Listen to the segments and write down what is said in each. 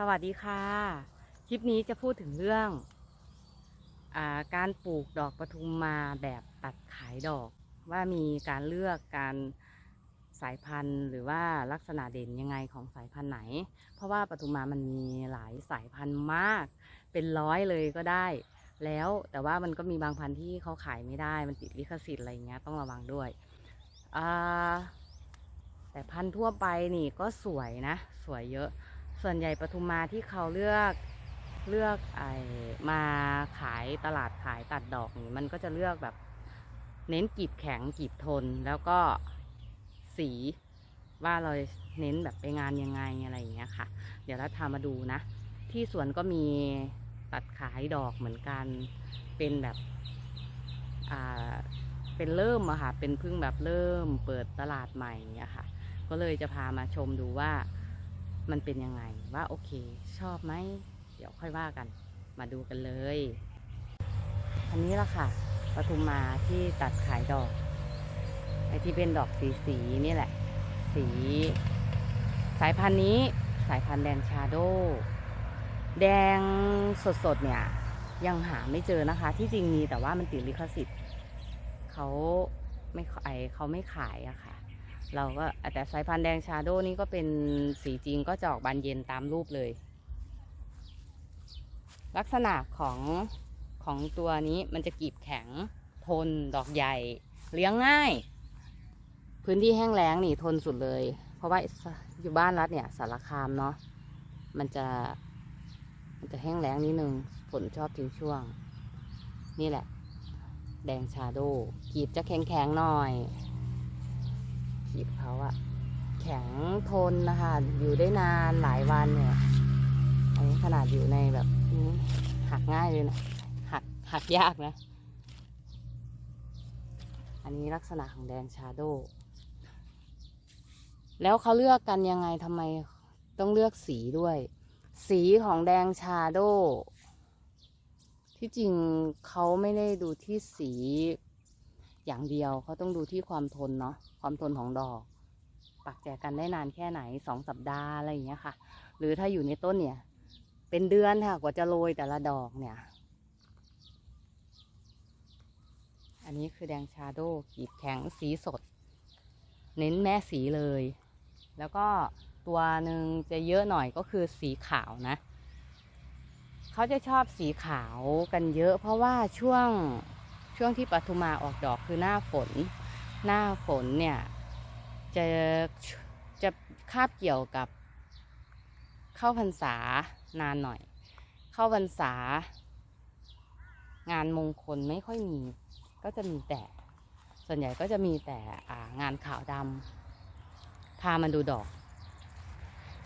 สวัสดีค่ะ คลิปนี้จะพูดถึงเรื่องอาการปลูกดอกปทุมมาแบบตัดขายดอก ว่ามีการเลือกการสายพันธุ์ หรือว่าลักษณะเด่นยังไงของสายพันธุ์ไหน เพราะว่าปทุมมามันมีหลายสายพันธุ์มาก เป็นร้อยเลยก็ได้ แล้วแต่ว่ามันก็มีบางพันธุ์ที่เขาขายไม่ได้มันติดลิขสิทธิ์อะไรเงี้ยต้องระวังด้วยแต่พันธุ์ทั่วไปนี่ก็สวยนะ สวยเยอะ ส่วนใหญ่ปทุมมาที่เขาเลือกเลือกไอมาขายตลาดขายตัดดอกนี่มันก็จะเลือกแบบ เน้นกีบแข็งกีบทนแล้วก็สีว่าเราเน้นแบบไปงานยังไงอะไรอย่างเงี้ยค่ะ เดี๋ยวเราทามาดูนะ ที่สวนก็มีตัดขายดอกเหมือนกันเป็นแบบอ่าเป็นเริ่มอะค่ะ เป็นเพิ่งแบบเริ่มเปิดตลาดใหม่อย่างเงี้ยค่ะ ก็เลยจะพามาชมดูว่า มันเป็นยังไงว่าโอเค ชอบไหมเดี๋ยวค่อยว่ากัน มาดูกันเลย อันนี้ละค่ะปทุมมาที่ตัดขายดอกไอที่เป็นดอกสีสีนี่แหละ สี สายพันธุ์นี้สายพันธุ์แดงชาโด แดงสดๆเนี่ย ยังหาไม่เจอนะคะ ที่จริงมีแต่ว่ามันติดลิขสิทธิ์เขาไม่ไอเขาไม่ขายอะค่ะ เราก็แต่สายพันธุ์แดงชาโดนี่ก็เป็นสีจริงก็จะออกบานเย็นตามรูปเลย ลักษณะของของตัวนี้มันจะกีบแข็ง ทนดอกใหญ่ เลี้ยงง่าย พื้นที่แห้งแล้งนี่ทนสุดเลย เพราะว่าอยู่บ้านรัฐเนี่ยสารคามเนาะมันจะมันจะแห้งแล้งนิดนึงฝนชอบทิ้งช่วง นี่แหละ แดงชาโดกีบจะแข็งๆหน่อย กีบเขาอะแข็งทนนะคะ อยู่ได้นานหลายวันเนี่ยอันนี้ขนาดอยู่ในแบบหักง่ายเลยนะหักหักยากนะ อันนี้ลักษณะของแดงชาโดแล้วเขาเลือกกันยังไงทำไมต้องเลือกสีด้วย สีของแดงชาโดที่จริงเขาไม่ได้ดูที่สี อย่างเดียวเขาต้องดูที่ความทนเนาะความทนของดอก ปักแจกันได้นานแค่ไหนสองสัปดาห์อะไรอย่างเงี้ยค่ะ หรือถ้าอยู่ในต้นเนี่ย เป็นเดือนค่ะกว่าจะโรยแต่ละดอกเนี่ย อันนี้คือแดงชาโดกีบแข็งสีสด เน้นแม่สีเลย แล้วก็ตัวหนึ่งจะเยอะหน่อยก็คือสีขาวนะ เขาจะชอบสีขาวกันเยอะ เพราะว่าช่วง ช่วงที่ปทุมมาออกดอกคือหน้าฝน หน้าฝนเนี่ยจะจะคาบเกี่ยวกับ เข้าพรรษานานหน่อย เข้าพรรษางานมงคลไม่ค่อยมี ก็จะมีแต่ ส่วนใหญ่ก็จะมีแต่งานขาวดำพามาดูดอก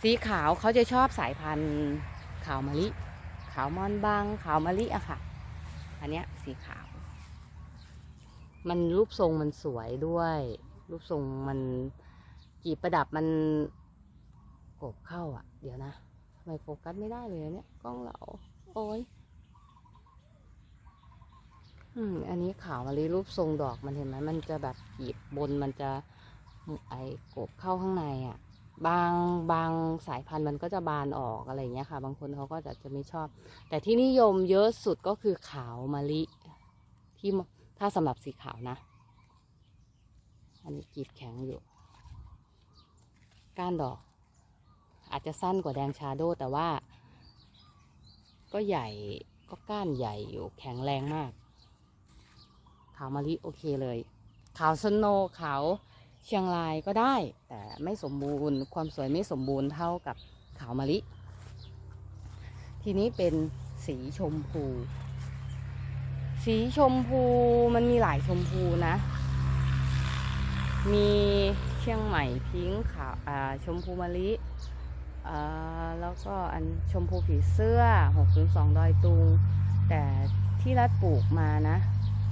สีขาวเขาจะชอบสายพันธุ์ขาวมะลิ ขาวมอนบางขาวมะลิอะค่ะ อันเนี้ยสีขาว มันรูปทรงมันสวยด้วย รูปทรงมันกีบประดับมันกบเข้าอะ เดี๋ยวนะทำไมโฟกัสไม่ได้เลยเนี่ยกล้องเราโอ้ยอืมอันนี้ขาวมะลิรูปทรงดอกมันเห็นไหมมันจะแบบกีบบนมันจะไอ้กบเข้าข้างในอะ บางบางสายพันธุ์มันก็จะบานออกอะไรเงี้ยค่ะ บางคนเขาก็จะจะไม่ชอบ แต่ที่นิยมเยอะสุดก็คือขาวมะลิที่ ถ้าสำหรับสีขาวนะ อันนี้กีบแข็งอยู่ ก้านดอก อาจจะสั้นกว่าแดงชาโดแต่ว่า ก็ใหญ่ก็ก้านใหญ่อยู่แข็งแรงมาก ขาวมะลิโอเคเลย ขาวสโนว์ขาวเชียงรายก็ได้ แต่ไม่สมบูรณ์ความสวยไม่สมบูรณ์เท่ากับขาวมะลิ ทีนี้เป็นสีชมพู สีชมพูมันมีหลายชมพูนะ มีเชียงใหม่พิงค์ขาวอ่าชมพูมะลิแล้วก็อันชมพูผีเสื้อ 602 ดอยตุง แต่ที่รัดปลูกมานะ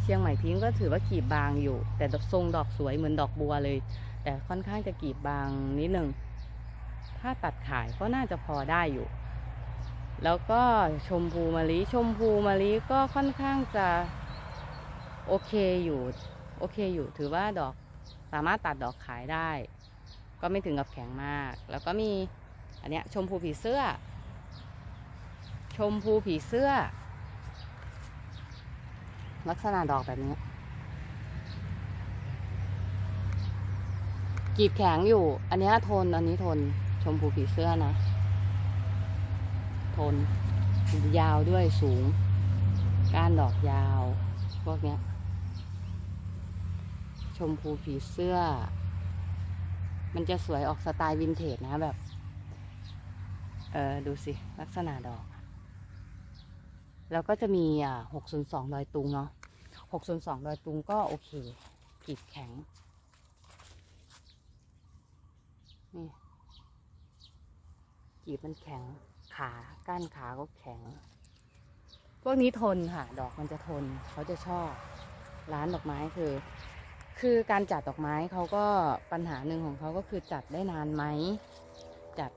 เชียงใหม่พิงก็ถือว่ากีบบางอยู่ แต่ทรงดอกสวยเหมือนดอกบัวเลย แต่ค่อนข้างจะกีบบางนิดหนึ่ง ถ้าตัดขายก็น่าจะพอได้อยู่ แล้วก็ชมพูมะลิชมพูมะลิก็ค่อนข้างจะโอเคอยู่โอเคอยู่ถือว่าดอกสามารถตัดดอกขายได้ ก็ไม่ถึงกับแข็งมาก แล้วก็มีอันเนี้ยชมพูผีเสื้อ ชมพูผีเสื้อ ลักษณะดอกแบบนี้กีบแข็งอยู่ อันเนี้ยทนอันนี้ทนชมพูผีเสื้อนะ ทน ยาวด้วยสูง ก้านดอกยาว พวกเนี้ย ชมพูผีเสื้อ มันจะสวยออกสไตล์วินเทจนะแบบ เออดูสิ ลักษณะดอก แล้วก็จะมีอ่า602ดอยตุงเนาะ602ดอยตุงก็โอเคกีบแข็งนี่ กีบมันแข็งขาก้านขาก็แข็ง พวกนี้ทนค่ะ ดอกมันจะทนเขาจะชอบ ร้านดอกไม้คือ คือการจัดดอกไม้เขาก็ปัญหาหนึ่งของเขาก็คือจัดได้นานไหมจัด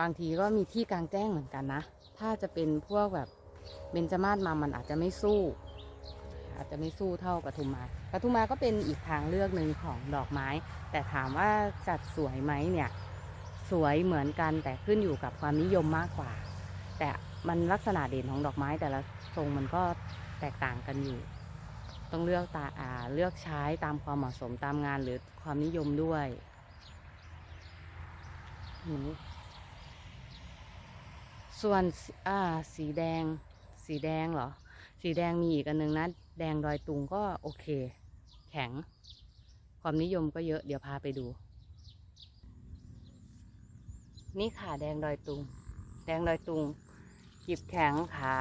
บางทีก็มีที่กลางแจ้งเหมือนกันนะ ถ้าจะเป็นพวกแบบเบญจมาศมามันอาจจะไม่สู้ อาจจะไม่สู้เท่าปทุมมาปทุมมาก็เป็นอีกทางเลือกหนึ่งของดอกไม้ แต่ถามว่าจัดสวยไหมเนี่ย สวยเหมือนกันแต่ขึ้นอยู่กับความนิยมมากกว่า แต่มันลักษณะเด่นของดอกไม้แต่ละทรงมันก็แตกต่างกันอยู่ ต้องเลือกตาอ่าเลือกใช้ตามความเหมาะสมตามงานหรือความนิยมด้วยหือส่วนอ่าสีแดง สีแดงเหรอ สีแดงมีอีกอันนึงนะ แดงดอยตุงก็โอเค แข็ง ความนิยมก็เยอะ เดี๋ยวพาไปดู นี่ค่ะแดงดอยตุง แดงดอยตุงกีบแข็งขา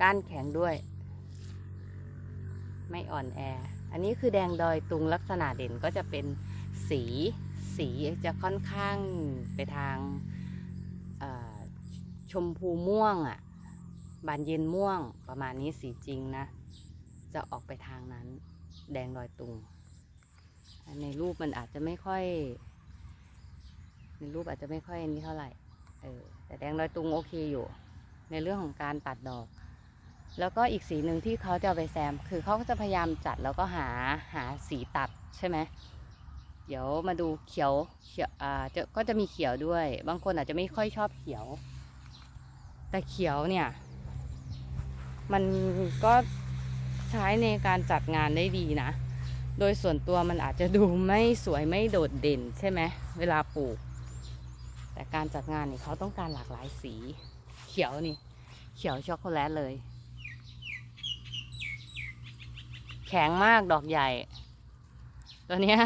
ก้านแข็งด้วย ไม่อ่อนแอ อันนี้คือแดงดอยตุงลักษณะเด่นก็จะเป็นสีสีจะค่อนข้างไปทางชมพูม่วงอะ่ะ บานเย็นม่วงประมาณนี้สีจริงนะ จะออกไปทางนั้น แดงดอยตุง ในรูปมันอาจจะไม่ค่อย รูปอาจจะไม่ค่อยอันนี้เท่าไหร่ เออ แต่แดงดอยตุงโอเคอยู่ ในเรื่องของการตัดดอก แล้วก็อีกสีหนึ่งที่เขาจะไปแซม คือเขาก็จะพยายามจัดแล้วก็หาหาสีตัดใช่ไหมเดี๋ยวมาดูเขียวเขียวอ่าจะก็จะมีเขียวด้วย บางคนอาจจะไม่ค่อยชอบเขียว แต่เขียวเนี่ย มันก็ใช้ในการจัดงานได้ดีนะ โดยส่วนตัวมันอาจจะดูไม่สวยไม่โดดเด่นใช่ไหมเวลาปลูก แต่การจัดงานนี่เขาต้องการหลากหลายสี เขียวนี่ เขียวช็อกโกแลตเลย แข็งมากดอกใหญ่ ตัวเนี้ย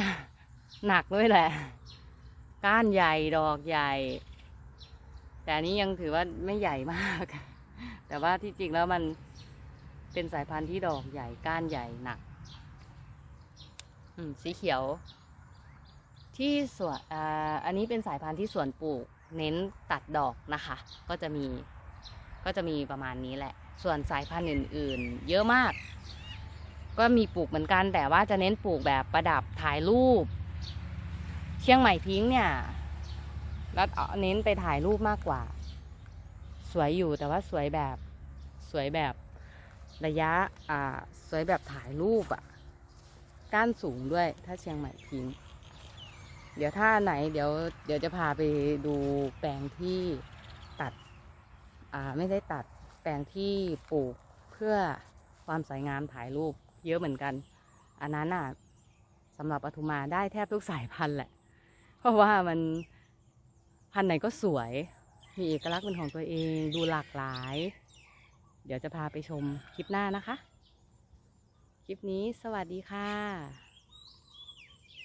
หนักด้วยแหละ ก้านใหญ่ดอกใหญ่ แต่อันนี้ยังถือว่าไม่ใหญ่มาก แต่ว่าที่จริงแล้วมันเป็นสายพันธุ์ที่ดอกใหญ่ก้านใหญ่หนัก อืมสีเขียว ที่สวนออันนี้เป็นสายพันธุ์ที่สวนปลูกเน้นตัดดอกนะคะ ก็จะมีก็จะมีประมาณนี้แหละ ส่วนสายพันธุ์อื่น ๆ เยอะมาก ก็มีปลูกเหมือนกัน แต่ว่าจะเน้นปลูกแบบประดับถ่ายรูป เชียงใหม่พิงค์เนี่ยรัดเน้นไปถ่ายรูปมากกว่า สวยอยู่แต่ว่าสวยแบบสวยแบบระยะอ่าสวยแบบถ่ายรูปอะ่ะ ก้านสูงด้วยถ้าเชียงใหม่พิงค์ เดี๋ยวถ้าไหนเดี๋ยวเดี๋ยวจะพาไปดูแปลงที่ตัด อ่าไม่ได้ตัดแปลงที่ปลูกเพื่อความสวยงามถ่ายรูปเยอะเหมือนกัน อันนั้นอะสำหรับปทุมมาได้แทบทุกสายพันธุ์แหละ เพราะว่ามันพันธุ์ไหนก็สวย มีเอกลักษณ์เป็นของตัวเองดูหลากหลาย เดี๋ยวจะพาไปชมคลิปหน้านะคะ คลิปนี้สวัสดีค่ะ